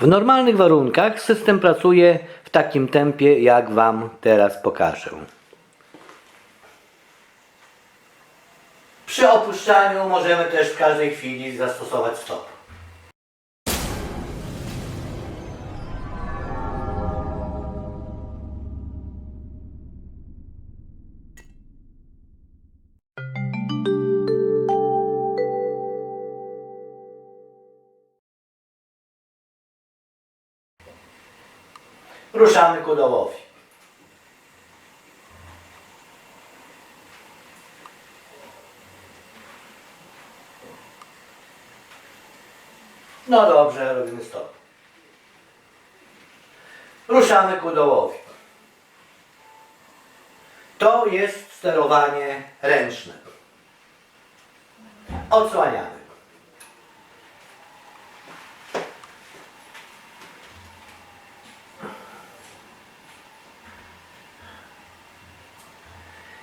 W normalnych warunkach system pracuje w takim tempie, jak Wam teraz pokażę. Przy opuszczaniu możemy też w każdej chwili zastosować stop. Ruszamy ku dołowi. No dobrze, robimy stop. Ruszamy ku dołowi. To jest sterowanie ręczne. Odsłaniamy.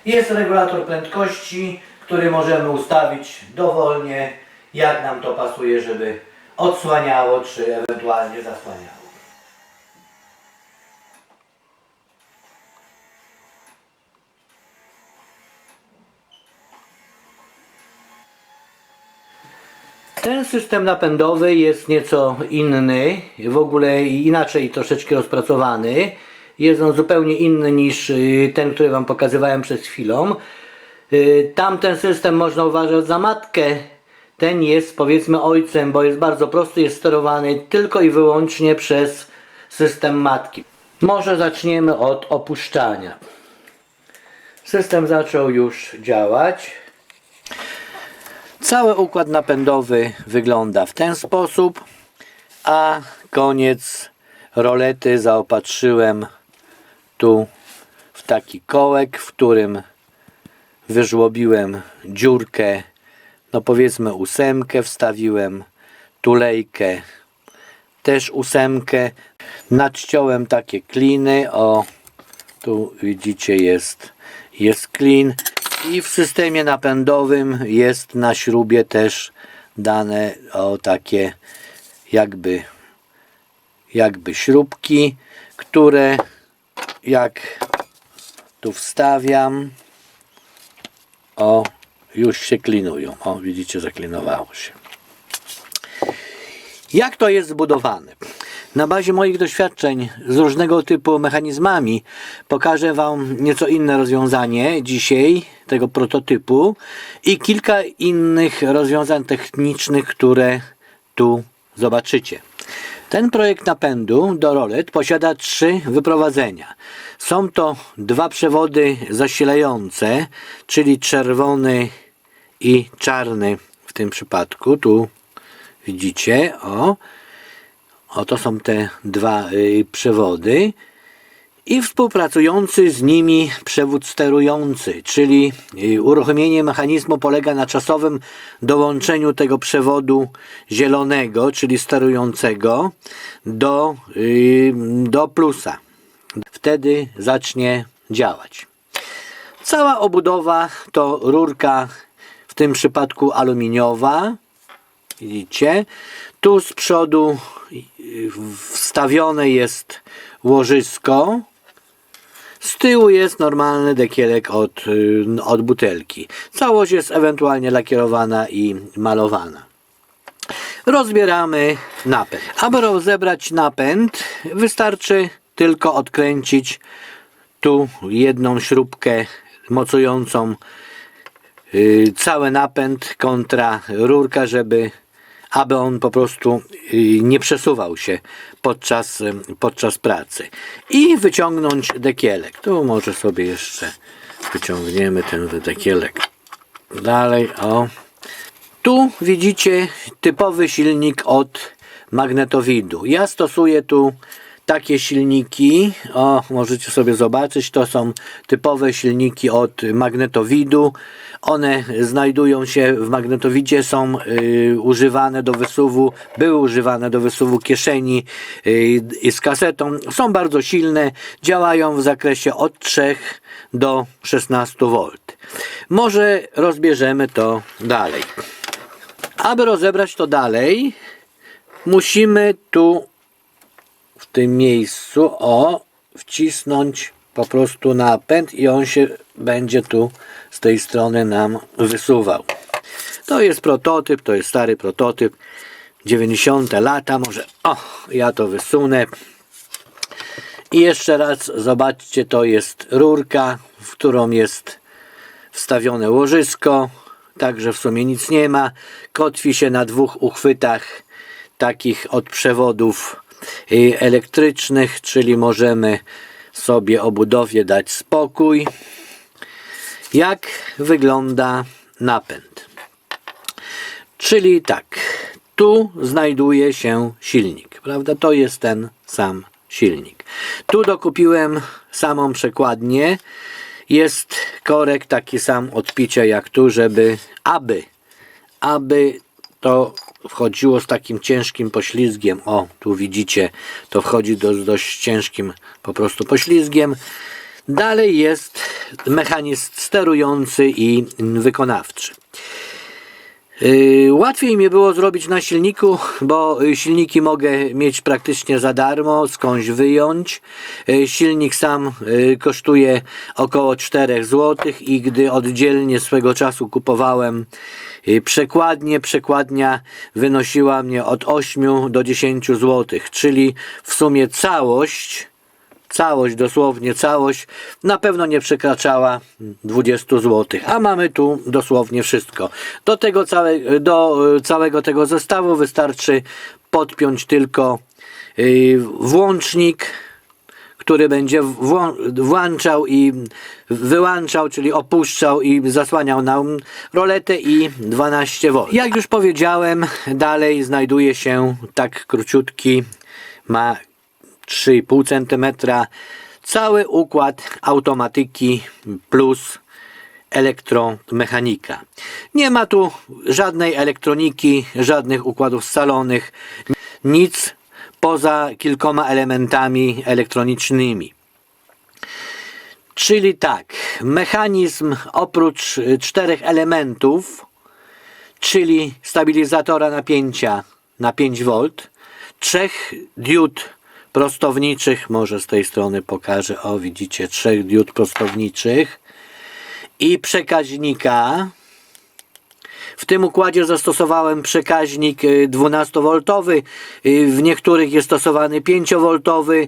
Jest regulator prędkości, który możemy ustawić dowolnie, jak nam to pasuje, żeby odsłaniało, czy ewentualnie zasłaniało. Ten system napędowy jest nieco inny, w ogóle inaczej troszeczkę rozpracowany. Jest on zupełnie inny niż y, ten, który Wam pokazywałem przed chwilą. Y, Tamten system można uważać za matkę. Ten jest powiedzmy ojcem, bo jest bardzo prosty, jest sterowany tylko i wyłącznie przez system matki. Może zaczniemy od opuszczania. System zaczął już działać. Cały układ napędowy wygląda w ten sposób, a koniec rolety zaopatrzyłem tu w taki kołek, w którym wyżłobiłem dziurkę, no powiedzmy ósemkę wstawiłem, tulejkę, też ósemkę, nadciąłem takie kliny, o tu widzicie jest, jest klin. I w systemie napędowym jest na śrubie też dane o takie jakby jakby śrubki, które jak tu wstawiam o już się klinują. O widzicie zaklinowało się. Jak to jest zbudowane? Na bazie moich doświadczeń z różnego typu mechanizmami pokażę Wam nieco inne rozwiązanie dzisiaj tego prototypu i kilka innych rozwiązań technicznych, które tu zobaczycie. Ten projekt napędu do rolet posiada trzy wyprowadzenia. Są to dwa przewody zasilające, czyli czerwony i czarny w tym przypadku. Tu widzicie, o, Oto są te dwa y, przewody i współpracujący z nimi przewód sterujący, czyli y, uruchomienie mechanizmu polega na czasowym dołączeniu tego przewodu zielonego, czyli sterującego do, y, do plusa. Wtedy zacznie działać. Cała obudowa to rurka w tym przypadku aluminiowa, Widzicie? Tu z przodu y, wstawione jest łożysko. Z tyłu jest normalny dekielek od, y, od butelki. Całość jest ewentualnie lakierowana i malowana. Rozbieramy napęd. Aby rozebrać napęd, wystarczy tylko odkręcić tu jedną śrubkę mocującą y, cały napęd kontra rurka, żeby aby on po prostu y, nie przesuwał się podczas, y, podczas pracy. I wyciągnąć dekielek. Tu może sobie jeszcze wyciągniemy ten dekielek dalej. O. Tu widzicie typowy silnik od magnetowidu. Ja stosuję tu takie silniki, o możecie sobie zobaczyć, to są typowe silniki od magnetowidu. One znajdują się w magnetowidzie, są y, używane do wysuwu, były używane do wysuwu kieszeni y, z kasetą. Są bardzo silne, działają w zakresie od 3 do 16 V. Może rozbierzemy to dalej. Aby rozebrać to dalej, musimy tu tym miejscu, o, wcisnąć po prostu napęd i on się będzie tu z tej strony nam wysuwał. To jest prototyp, to jest stary prototyp. 90 lata, może. O, ja to wysunę. I jeszcze raz zobaczcie, to jest rurka, w którą jest wstawione łożysko, także w sumie nic nie ma. Kotwi się na dwóch uchwytach takich od przewodów elektrycznych, czyli możemy sobie o budowie dać spokój. Jak wygląda napęd? Czyli tak, tu znajduje się silnik, prawda? To jest ten sam silnik. Tu dokupiłem samą przekładnię. Jest korek taki sam odpicia jak tu, żeby, aby, aby to wchodziło z takim ciężkim poślizgiem. O, tu widzicie, to wchodzi do, z dość ciężkim po prostu poślizgiem. Dalej jest mechanizm sterujący i wykonawczy. Yy, Łatwiej mi było zrobić na silniku, bo y, silniki mogę mieć praktycznie za darmo, skądś wyjąć. Yy, Silnik sam y, kosztuje około 4 zł i gdy oddzielnie swego czasu kupowałem przekładnię, przekładnia wynosiła mnie od 8 do 10 zł, czyli w sumie całość całość, dosłownie całość, na pewno nie przekraczała 20 zł. A mamy tu dosłownie wszystko. Do tego całe, do y, całego tego zestawu wystarczy podpiąć tylko y, włącznik, który będzie włą- włączał i wyłączał, czyli opuszczał i zasłaniał nam roletę i 12 V. Jak już powiedziałem, dalej znajduje się tak króciutki, ma 3,5 cm. Cały układ automatyki plus elektromechanika. Nie ma tu żadnej elektroniki, żadnych układów scalonych, nic poza kilkoma elementami elektronicznymi. Czyli tak, mechanizm oprócz y, czterech elementów, czyli stabilizatora napięcia na 5V, trzech diod prostowniczych, może z tej strony pokażę, o widzicie, trzech diod prostowniczych i przekaźnika. W tym układzie zastosowałem przekaźnik y, 12V, y, w niektórych jest stosowany 5V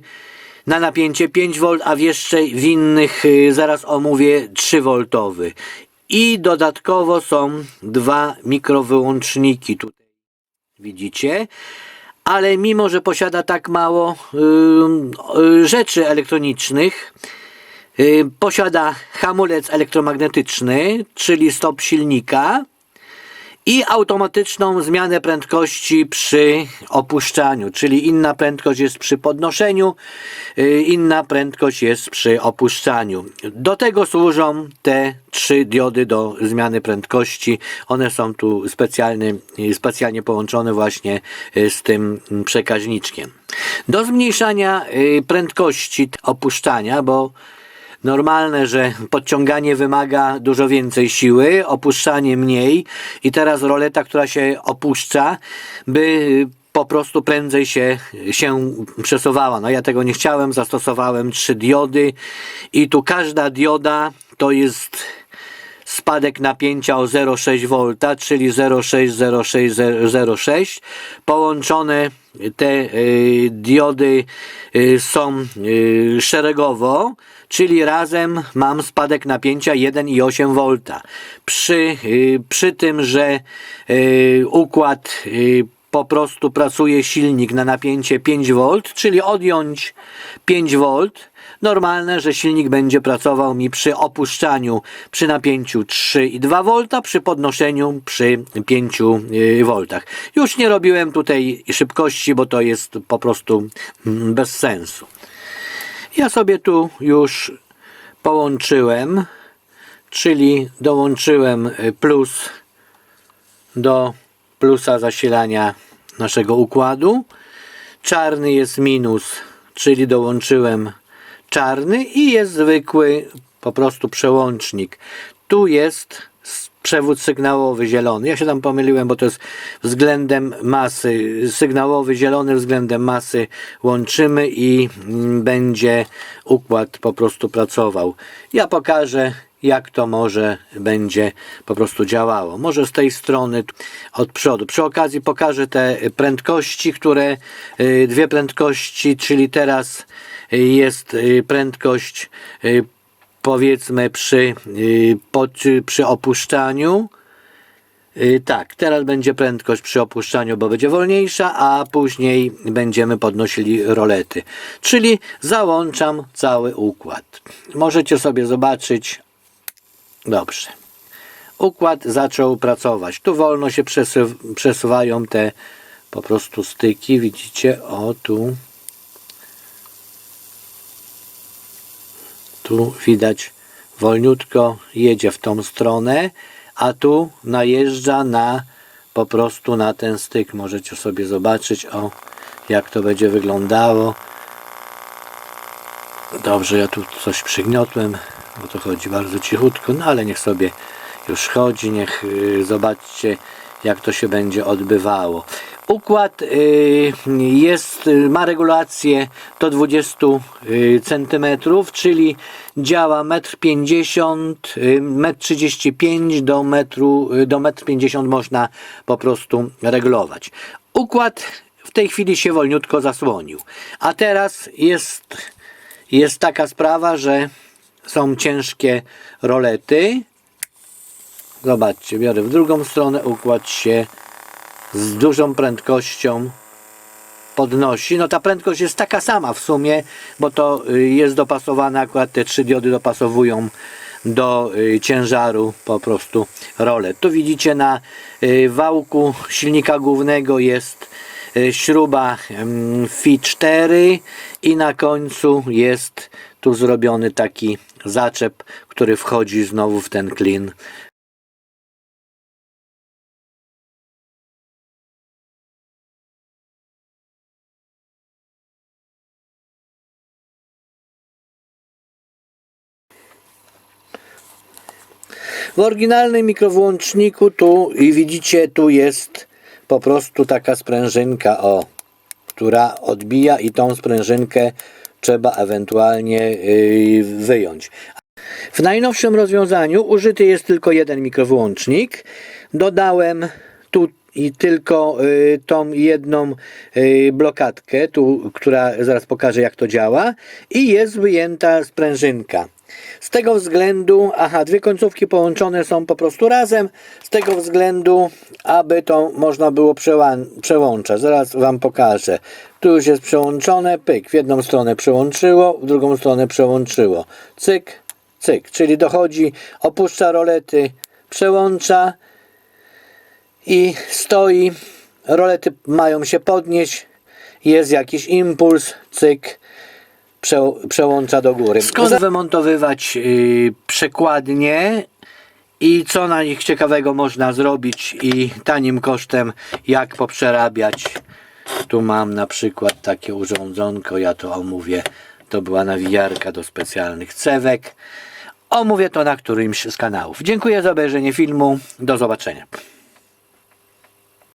na napięcie 5V, a w jeszcze w innych, y, zaraz omówię, 3V. I dodatkowo są dwa mikrowyłączniki tutaj. Widzicie? ale mimo, że posiada tak mało y, y, rzeczy elektronicznych, y, posiada hamulec elektromagnetyczny, czyli stop silnika i automatyczną zmianę prędkości przy opuszczaniu, czyli inna prędkość jest przy podnoszeniu, y, inna prędkość jest przy opuszczaniu. Do tego służą te trzy diody do zmiany prędkości. One są tu specjalnie, połączone właśnie y, z tym przekaźniczkiem. Do zmniejszania y, prędkości opuszczania, bo normalne, że podciąganie wymaga dużo więcej siły, opuszczanie mniej i teraz roleta, która się opuszcza, by po prostu prędzej się, się przesuwała. No ja tego nie chciałem, zastosowałem trzy diody i tu każda dioda to jest spadek napięcia o 0,6 V, czyli 0,60606. Połączone te y, diody y, są y, szeregowo, czyli razem mam spadek napięcia 1,8 V. Przy, y, przy tym, że y, układ y, po prostu pracuje silnik na napięcie 5V, czyli odjąć 5V, normalne, że silnik będzie pracował mi przy opuszczaniu przy napięciu 3,2 V, przy podnoszeniu przy 5 V. Już nie robiłem tutaj szybkości, bo to jest po prostu mm, bez sensu. Ja sobie tu już połączyłem, czyli dołączyłem y, plus do plusa zasilania naszego układu. Czarny jest minus, czyli dołączyłem czarny i jest zwykły po prostu przełącznik. Tu jest przewód sygnałowy zielony. Ja się tam pomyliłem, bo to jest względem masy. Sygnałowy zielony względem masy łączymy i mm, będzie układ po prostu pracował. Ja pokażę jak to może będzie po prostu działało. Może z tej strony od przodu. Przy okazji pokażę te prędkości, które y, dwie prędkości, czyli teraz y, jest y, prędkość powiedzmy przy, y, przy opuszczaniu. Y, Tak, teraz będzie prędkość przy opuszczaniu, bo będzie wolniejsza, a później będziemy podnosili rolety. Czyli załączam cały układ. Możecie sobie zobaczyć. Dobrze. Układ zaczął pracować. Tu wolno się przesu- przesuwają te po prostu styki. Widzicie? O, tu. Tu widać wolniutko jedzie w tą stronę, a tu najeżdża na po prostu na ten styk. Możecie sobie zobaczyć, o jak to będzie wyglądało. Dobrze, ja tu coś przygniotłem, bo to chodzi bardzo cichutko, no ale niech sobie już chodzi, niech y, zobaczcie jak to się będzie odbywało. Układ y, jest, y, ma regulację do 20 y, cm, czyli działa 1,50 m, 1,35 m do metru, do 1,50 m można po prostu regulować. Układ w tej chwili się wolniutko zasłonił. A teraz jest jest taka sprawa, że są ciężkie rolety. Zobaczcie, biorę w drugą stronę, układ się z dużą prędkością podnosi. No ta prędkość jest taka sama w sumie, bo to y, jest dopasowane, akurat te trzy diody dopasowują do y, ciężaru po prostu rolet. Tu widzicie na y, wałku silnika głównego jest śruba mm, FI 4 i na końcu jest tu zrobiony taki zaczep, który wchodzi znowu w ten klin W oryginalnym mikrowłączniku tu i widzicie tu jest po prostu taka sprężynka o, która odbija i tą sprężynkę trzeba ewentualnie yy, wyjąć. W najnowszym rozwiązaniu użyty jest tylko jeden mikrowłącznik. Dodałem tu i tylko y, tą jedną y, blokadkę, tu, która zaraz pokażę jak to działa i jest wyjęta sprężynka. Z tego względu, aha, dwie końcówki połączone są po prostu razem, z tego względu, aby to można było przełączać. Zaraz Wam pokażę. Tu już jest przełączone, pyk, w jedną stronę przełączyło, w drugą stronę przełączyło. Cyk, cyk, czyli dochodzi, opuszcza rolety, przełącza i stoi. Rolety mają się podnieść, jest jakiś impuls, cyk, prze, przełącza do góry. Skąd wymontowywać yy, przekładnie i co na nich ciekawego można zrobić i tanim kosztem, jak poprzerabiać. Tu mam na przykład takie urządzonko, ja to omówię, to była nawijarka do specjalnych cewek. Omówię to na którymś z kanałów. Dziękuję za obejrzenie filmu, do zobaczenia.